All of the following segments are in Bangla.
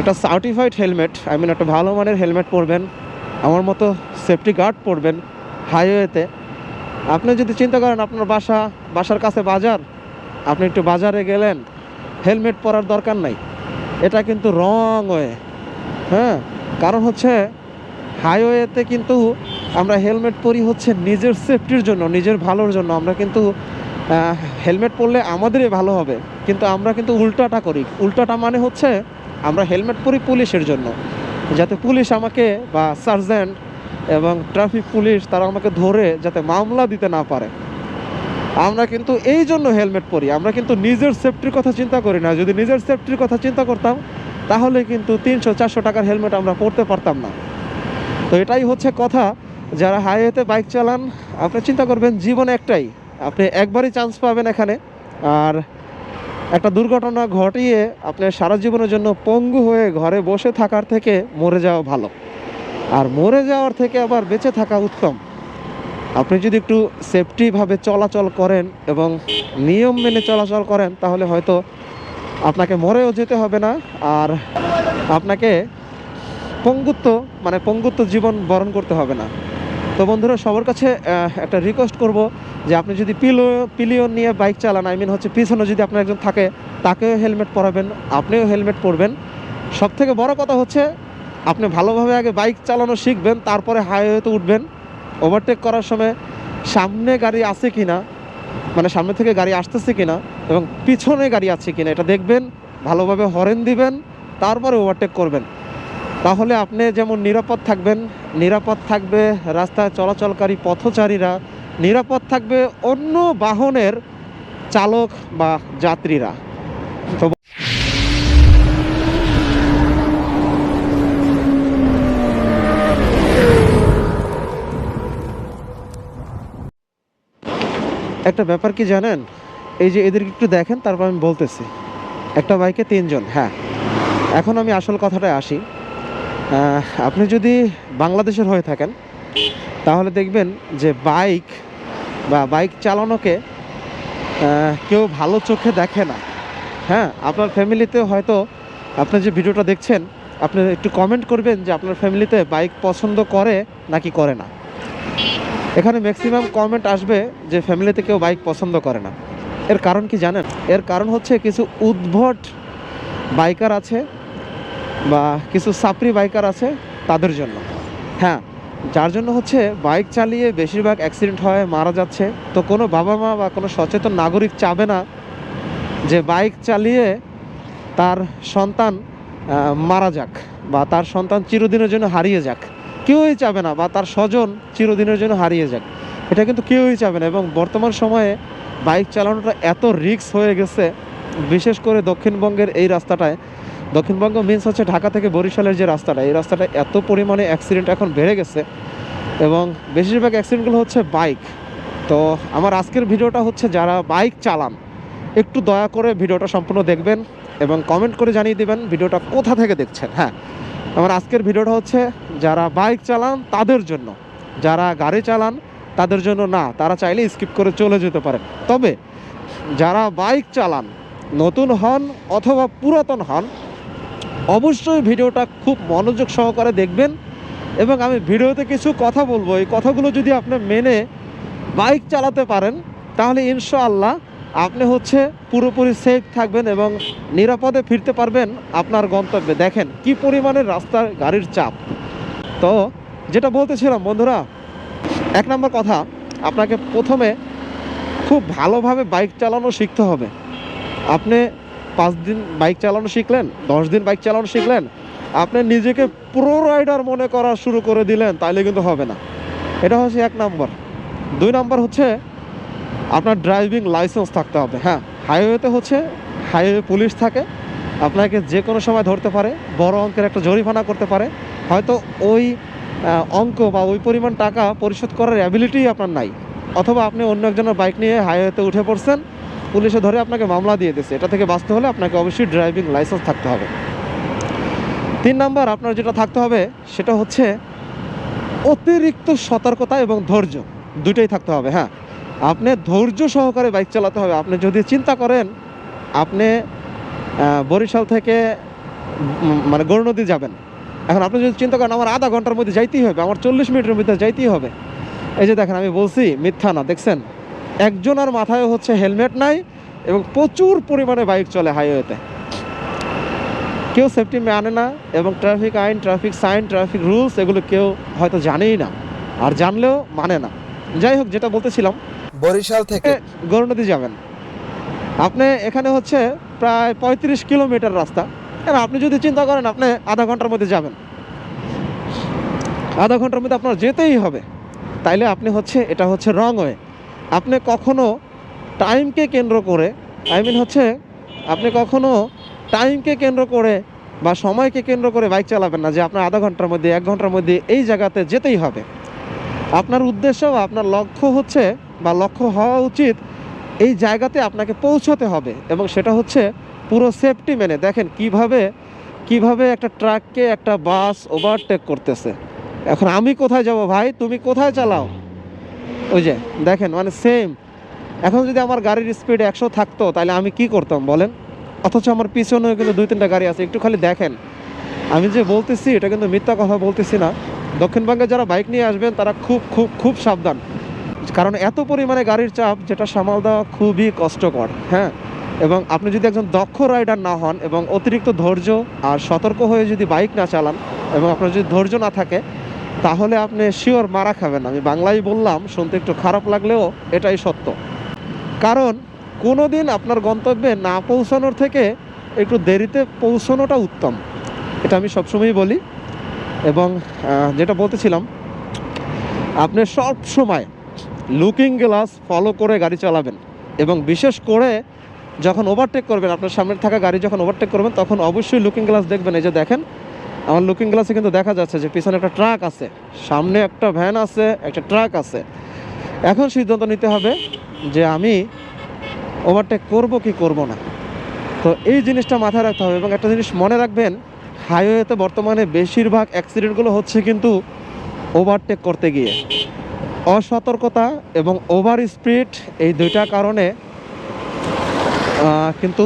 একটা সার্টিফাইড হেলমেট আই মিন একটা ভালো মানের হেলমেট পরবেন, আমার মতো সেফটি গার্ড পরবেন হাইওয়েতে আপনি যদি চিন্তা করেন আপনার বাসা, বাসার কাছে বাজার, আপনি একটু বাজারে গেলেন হেলমেট পরার দরকার নাই। এটা কিন্তু রং ওয়ে হ্যাঁ কারণ হচ্ছে হাইওয়েতে কিন্তু আমরা হেলমেট পরি হচ্ছে নিজের সেফটির জন্য, নিজের ভালোর জন্য। আমরা কিন্তু হেলমেট পরলে আমাদেরই ভালো হবে। কিন্তু আমরা কিন্তু উল্টাটা করি। উল্টাটা মানে হচ্ছে আমরা হেলমেট পরি পুলিশের জন্য। যাতে পুলিশ আমাকে বা সার্জেন্ট এবং ট্রাফিক পুলিশ তারা আমাকে ধরে যাতে মামলা দিতে না পারে। আমরা কিন্তু এই জন্য হেলমেট পরি। আমরা কিন্তু নিজের সেফটির কথা চিন্তা করি না। যদি নিজের সেফটির কথা চিন্তা করতাম, তাহলে কিন্তু তিনশো, চারশো টাকার হেলমেট আমরা পরতে পারতাম না। তো এটাই হচ্ছে কথা। যারা হাইওয়েতে বাইক চালান, আপনি চিন্তা করবেন, জীবন একটাই। আপনি একবারই চান্স পাবেন এখানে। আর একটা দুর্ঘটনা ঘটিয়ে আপনার সারা জীবনের জন্য পঙ্গু হয়ে ঘরে বসে থাকার থেকে মরে যাওয়া ভালো। আর মরে যাওয়ার থেকে আবার বেঁচে থাকা উত্তম। আপনি যদি একটু সেফটিভাবে চলাচল করেন এবং নিয়ম মেনে চলাচল করেন, তাহলে হয়তো আপনাকে মরেও যেতে হবে না। আর আপনাকে পঙ্গুত্ব মানে পঙ্গুত্ব জীবন বরণ করতে হবে না। তো বন্ধুরা, সবার কাছে একটা রিকোয়েস্ট করব যে আপনি যদি পিলো, পিলিয়ন নিয়ে বাইক চালান আই মিন হচ্ছে পিছনে যদি আপনার একজন থাকে, তাকেও হেলমেট পরাবেন, আপনিও হেলমেট পরবেন। সব থেকে বড় কথা হচ্ছে, আপনি ভালোভাবে আগে বাইক চালানো শিখবেন, তারপরে হাইওয়েতে উঠবেন ওভারটেক করার সময় সামনে গাড়ি আছে কি না মানে সামনে থেকে গাড়ি আসতেছে কি না এবং পিছনে গাড়ি আছে কি না এটা দেখবেন, ভালোভাবে হরেন দিবেন, তারপরে ওভারটেক করবেন। তাহলে আপনি যেমন নিরাপদ থাকবেন, নিরাপদ থাকবে রাস্তায় চলাচলকারী পথচারীরা, নিরাপদ থাকবে অন্য বাহনের চালক বা যাত্রীরা। তো একটা ব্যাপার কি জানেন? এই যে এদেরকে একটু দেখেন, তারপর আমি বলতেছি। একটা বাইকে তিনজন হ্যাঁ। এখন আমি আসল কথাটায় আসি। আপনি যদি বাংলাদেশের হয়ে থাকেন, তাহলে দেখবেন যে বাইক বা বাইক চালানোকে কেউ ভালো চোখে দেখে না। হ্যাঁ আপনার ফ্যামিলিতে হয়তো আপনি যে ভিডিওটা দেখছেন, আপনি একটু কমেন্ট করবেন যে আপনার ফ্যামিলিতে বাইক পছন্দ করে নাকি করে না। এখানে ম্যাক্সিমাম কমেন্ট আসবে যে ফ্যামিলিতে কেউ বাইক পছন্দ করে না। এর কারণ কি জানেন? এর কারণ হচ্ছে কিছু উদ্ভট বাইকার আছে বা কিছু সাপরি বাইকার আছে তাদের জন্য। হ্যাঁ যার জন্য হচ্ছে বাইক চালিয়ে বেশিরভাগ অ্যাক্সিডেন্ট হয়, মারা যাচ্ছে। তো কোনো বাবা মা বা কোনো সচেতন নাগরিক চাবে না যে বাইক চালিয়ে তার সন্তান মারা যাক বা তার সন্তান চিরদিনের জন্য হারিয়ে যাক। কেউই চাবে না বা তার স্বজন চিরদিনের জন্য হারিয়ে যাক। এটা কিন্তু কেউই চাবে না এবং বর্তমান সময়ে বাইক চালানোটা এত রিস্ক হয়ে গেছে, বিশেষ করে দক্ষিণবঙ্গের এই রাস্তাটায়। দক্ষিণবঙ্গ মিন্স হচ্ছে ঢাকা থেকে বরিশালের যে রাস্তাটা, এই রাস্তাটা এত পরিমাণে অ্যাক্সিডেন্ট এখন বেড়ে গেছে এবং বেশিরভাগ অ্যাক্সিডেন্টগুলো হচ্ছে বাইক তো আমার আজকের ভিডিওটা হচ্ছে যারা বাইক চালান, একটু দয়া করে ভিডিওটা সম্পূর্ণ দেখবেন এবং কমেন্ট করে জানিয়ে দেবেন ভিডিওটা কোথা থেকে দেখছেন। হ্যাঁ আমার আজকের ভিডিওটা হচ্ছে যারা বাইক চালান তাদের জন্য, যারা গাড়ি চালান তাদের জন্য না, তারা চাইলে স্কিপ করে চলে যেতে পারেন। তবে যারা বাইক চালান, নতুন হন অথবা পুরাতন হন অবশ্যই ভিডিওটা খুব মনোযোগ সহকারে দেখবেন এবং আমি ভিডিওতে কিছু কথা বলব। এই কথাগুলো যদি আপনি মেনে বাইক চালাতে পারেন, তাহলে ইনশাআল্লাহ আপনি হচ্ছে পুরোপুরি সেফ থাকবেন এবং নিরাপদে ফিরতে পারবেন আপনার গন্তব্যে। দেখেন কি পরিমাণের রাস্তার গাড়ির চাপ। তো যেটা বলতেছিলাম, বন্ধুরা, এক নম্বর কথা, আপনাকে প্রথমে খুব ভালোভাবে বাইক চালানো শিখতে হবে। আপনি পাঁচ দিন বাইক চালানো শিখলেন, দশ দিন বাইক চালানো শিখলেন, আপনি নিজেকে প্রো রাইডার মনে করা শুরু করে দিলেন, তাইলে কিন্তু হবে না। এটা হচ্ছে এক নম্বর। দুই নম্বর হচ্ছে আপনার ড্রাইভিং লাইসেন্স থাকতে হবে হ্যাঁ। হাইওয়েতে হচ্ছে হাইওয়ে পুলিশ থাকে, আপনাকে যে কোনো সময় ধরতে পারে, বড় অঙ্কের একটা জরিমানা করতে পারে। হয়তো ওই অঙ্ক বা ওই পরিমাণ টাকা পরিশোধ করার অ্যাবিলিটি আপনার নাই, অথবা আপনি অন্য একজনের বাইক নিয়ে হাইওয়েতে উঠে পড়ছেন পুলিশে ধরে আপনাকে মামলা দিয়ে দিয়েছে। এটা থেকে বাঁচতে হলে আপনাকে অবশ্যই ড্রাইভিং লাইসেন্স থাকতে হবে। তিন নাম্বার, আপনার যেটা থাকতে হবে, সেটা হচ্ছে অতিরিক্ত সতর্কতা এবং ধৈর্য। দুটোই থাকতে হবে হ্যাঁ। আপনি ধৈর্য সহকারে বাইক চালাতে হবে। আপনি যদি চিন্তা করেন, আপনি বরিশাল থেকে মানে গৌর নদী যাবেন। এখন আপনি যদি চিন্তা করেন, আমার আধা ঘণ্টার মধ্যে যাইতেই হবে, আমার চল্লিশ মিনিটের মধ্যে যাইতেই হবে। এই যে দেখেন, আমি বলছি, মিথ্যা না, দেখছেন? একজনের মাথায় হচ্ছে হেলমেট নাই এবং প্রচুর পরিমাণে বাইক চলে হাইওয়েতে। কেউ সেফটি মানে না এবং ট্রাফিক আইন ট্রাফিক সাইন ট্রাফিক রুলস এগুলো কেউ হয়তো জানেই না আর জানলেও মানে না। যাই হোক যেটা বলতেছিলাম বরিশাল থেকে। গৌরনদী যাবেন। আপনি এখানে হচ্ছে প্রায় পঁয়ত্রিশ কিলোমিটার রাস্তা। আপনি যদি চিন্তা করেন আপনি আধা ঘণ্টার মধ্যে যাবেন। আধা ঘণ্টার মধ্যে আপনার যেতেই হবে। তাইলে আপনি হচ্ছে এটা হচ্ছে রং ওয়ে আপনি কখনো টাইমকে কেন্দ্র করে আই মিন হচ্ছে, আপনি কখনো টাইমকে কেন্দ্র করে বা সময়কে কেন্দ্র করে বাইক চালাবেন না, যে আপনার আধা ঘণ্টার মধ্যে, এক ঘণ্টার মধ্যে এই জায়গাতে যেতেই হবে। আপনার উদ্দেশ্য বা আপনার লক্ষ্য হচ্ছে বা লক্ষ্য হওয়া উচিত এই জায়গাতে আপনাকে পৌঁছতে হবে এবং সেটা হচ্ছে পুরো সেফটি মেনে। দেখেন কীভাবে কীভাবে একটা ট্রাককে একটা বাস ওভারটেক করতেছে। এখন আমি কোথায় যাব ভাই? তুমি কোথায় চালাও? ওই যে, দেখেন মানে সেম এখন যদি আমার গাড়ির স্পিড একশো থাকতো, তাহলে আমি কি করতাম বলেন? অথচ আমার পিছনেও কিন্তু দুই তিনটা গাড়ি আছে, একটু খালি দেখেন। আমি যে বলতেছি, এটা কিন্তু মিথ্যা কথা বলতেছি না। দক্ষিণবঙ্গে যারা বাইক নিয়ে আসবেন, তারা খুব খুব খুব সাবধান। কারণ এত পরিমাণে গাড়ির চাপ, যেটা সামাল দেওয়া খুবই কষ্টকর হ্যাঁ? এবং আপনি যদি একজন দক্ষ রাইডার না হন এবং অতিরিক্ত ধৈর্য আর সতর্ক হয়ে যদি বাইক না চালান, এবং আপনার যদি ধৈর্য না থাকে তাহলে আপনি শিওর মারা খাবেন। আমি বাংলায় বললাম, শুনতে একটু খারাপ লাগলেও এটাই সত্য। কারণ কোনো দিন আপনার গন্তব্যে না পৌঁছানোর থেকে একটু দেরিতে পৌঁছানোটা উত্তম। এটা আমি সবসময়ই বলি। এবং যেটা বলতেছিলাম, আপনি সব সময় লুকিং গ্লাস ফলো করে গাড়ি চালাবেন। এবং বিশেষ করে যখন ওভারটেক করবেন, আপনার সামনে থাকা গাড়ি যখন ওভারটেক করবেন, তখন অবশ্যই লুকিং গ্লাস দেখবেন। এই যে দেখেন আমার লুকিং গ্লাসে কিন্তু দেখা যাচ্ছে যে পিছনে একটা ট্রাক আছে, সামনে একটা ভ্যান আছে, একটা ট্রাক আছে। এখন সিদ্ধান্ত নিতে হবে যে আমি ওভারটেক করব কি করব না। তো এই জিনিসটা মাথায় রাখতে হবে এবং একটা জিনিস মনে রাখবেন হাইওয়েতে বর্তমানে বেশিরভাগ অ্যাক্সিডেন্টগুলো হচ্ছে কিন্তু ওভারটেক করতে গিয়ে। অসতর্কতা এবং ওভার স্পিড এই দুইটা কারণে কিন্তু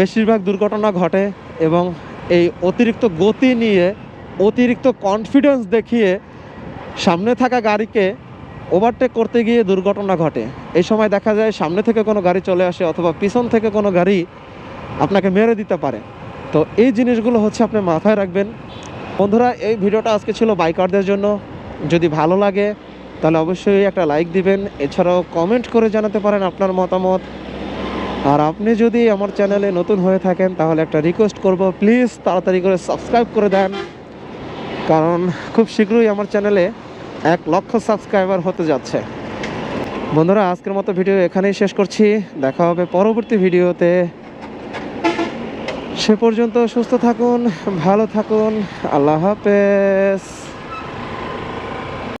বেশিরভাগ দুর্ঘটনা ঘটে এবং এই অতিরিক্ত গতি নিয়ে, অতিরিক্ত কনফিডেন্স দেখিয়ে সামনে থাকা গাড়িকে ওভারটেক করতে গিয়ে দুর্ঘটনা ঘটে। এই সময় দেখা যায় সামনে থেকে কোনো গাড়ি চলে আসে অথবা পিছন থেকে কোনো গাড়ি আপনাকে মেরে দিতে পারে। তো এই জিনিসগুলো হচ্ছে আপনি মাথায় রাখবেন। বন্ধুরা, এই ভিডিওটা আজকে ছিল বাইকারদের জন্য। যদি ভালো লাগে, তাহলে অবশ্যই একটা লাইক দিবেন। এছাড়াও কমেন্ট করে জানাতে পারেন আপনার মতামত। আর আপনি যদি আমার চ্যানেলে নতুন হয়ে থাকেন, তাহলে একটা রিকোয়েস্ট করব। প্লিজ তাড়াতাড়ি করে সাবস্ক্রাইব করে দেন। কারণ খুব শীঘ্রই আমার চ্যানেলে এক লক্ষ সাবস্ক্রাইবার হতে যাচ্ছে। বন্ধুরা, আজকের মতো ভিডিও এখানেই শেষ করছি। দেখা হবে পরবর্তী ভিডিওতে সে পর্যন্ত সুস্থ থাকুন, ভালো থাকুন। আল্লাহ হাফেজ।